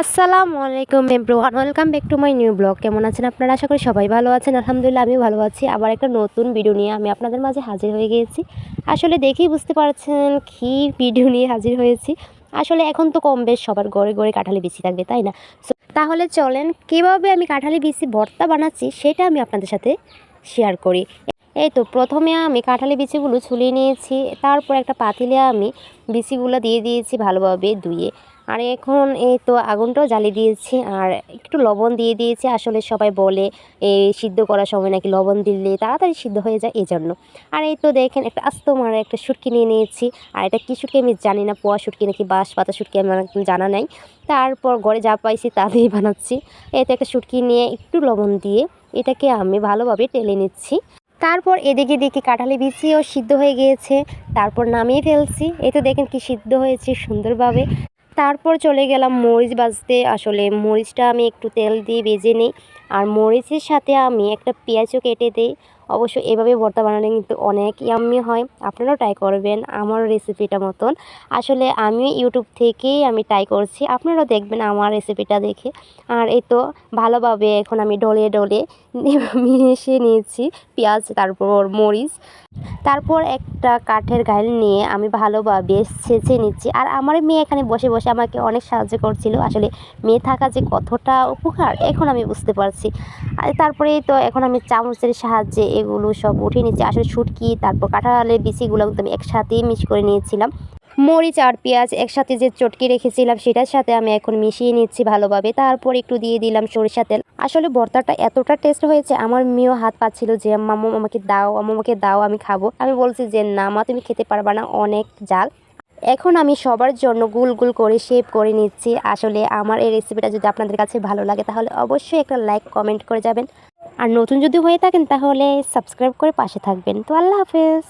আসসালামু আলাইকুম everyone, welcome back to my new blog. কেমন আছেন আপনারা? আশা করি সবাই ভালো আছেন। আলহামদুলিল্লাহ আমি ভালো আছি। আবার একটা নতুন ভিডিও নিয়ে আমি আপনাদের মাঝে হাজির হয়ে গিয়েছি। আসলে দেখেই বুঝতে পারছেন কী ভিডিও নিয়ে হাজির হয়েছি। আসলে এখন তো কম বেশ, সবার ঘরে ঘরে কাঁঠালি বিচি থাকবে, তাই না? তাহলে চলেন, কীভাবে আমি কাঁঠালি বিচি ভর্তা বানাচ্ছি সেটা আমি আপনাদের সাথে শেয়ার করি। এই তো, প্রথমে আমি কাঁঠালি বিচিগুলো ছুলিয়ে নিয়েছি। তারপর একটা পাতিলে আমি বিচিগুলো দিয়ে দিয়েছি ভালোভাবে ধুয়ে। আর এখন এই তো আগুনটাও জ্বালিয়ে দিয়েছি আর একটু লবণ দিয়ে দিয়েছি। আসলে সবাই বলে এই সিদ্ধ করার সময় নাকি লবণ দিলে তাড়াতাড়ি সিদ্ধ হয়ে যায় এই জন্য আর এই তো দেখেন একটা আস্ত মারা একটা শুটকি নিয়ে নিয়েছি। আর এটা কী শুটকি আমি জানি না, পোয়া শুটকি নাকি বাঁশ পাতা শুটকি আমার জানা নাই। তারপর ঘরে যা পাইছি তা দিয়ে বানাচ্ছি। এতে একটা শুটকি নিয়ে একটু লবণ দিয়ে এটাকে আমি ভালোভাবে টেলে নিচ্ছি। তারপর এদিকে দেখি কাঁঠালি বিচিও সিদ্ধ হয়ে গিয়েছে। তারপর নামিয়ে ফেলছি। এই তো দেখেন কি সিদ্ধ হয়েছে সুন্দরভাবে। তারপর চলে গেলাম মরিচ বাজতে আসলে মরিচটা আমি একটু তেল দিয়ে ভেজে নিই। আর মরিচের সাথে আমি একটা পেঁয়াজও কেটে দিই। অবশ্য এভাবে ভর্তা বানালে কিন্তু অনেক ইয়াম্মি হয়। আপনারাও ট্রাই করবেন আমার রেসিপিটা মতন। আসলে আমি ইউটিউব থেকেই আমি ট্রাই করছি। আপনারাও দেখবেন আমার রেসিপিটা দেখে। আর এই তো ভালোভাবে এখন আমি ডলে ডলে মিশিয়ে নিয়েছি পেঁয়াজ, তারপর মরিচ। তারপর একটা কাঠের গাইল নিয়ে আমি ভালোভাবে ছেঁচে নিচ্ছি। আর আমার মেয়ে এখানে বসে বসে আমাকে অনেক সাহায্য করছিল। আসলে মেয়ে থাকা যে কতটা উপকার, এখন আমি বুঝতে পারছি। আর তারপরে তো এখন আমি চামচের সাহায্যে এগুলো সব উঠিয়ে নিচ্ছি। আসলে শুটকি, তারপর কাঁঠালের বিচিগুলো একদম একসাথেই মিক্স করে নিয়েছিলাম। মরিচ আর পেঁয়াজ একসাথে যে চটকি রেখেছিলাম সেটার সাথে আমি এখন মিশিয়ে নিচ্ছি ভালোভাবে। তারপর একটু দিয়ে দিলাম সরিষা তেল। আসলে ভর্তাটা এতটা টেস্ট হয়েছে, আমার মেয়েও হাত পাচ্ছিল যে মামু আমাকে দাও আমাকে দাও, আমি খাব। আমি বলছি যে, না মা, তুমি খেতে পারবা না, অনেক জাল এখন আমি সবার জন্য গুল গুল করে শেপ করে নিচ্ছি। আসলে আমার এই রেসিপিটা যদি আপনাদের কাছে ভালো লাগে, তাহলে অবশ্যই একটা লাইক কমেন্ট করে যাবেন। আর নতুন যদি হয়ে থাকেন, তাহলে সাবস্ক্রাইব করে পাশে থাকবেন। তো আল্লাহ হাফেজ।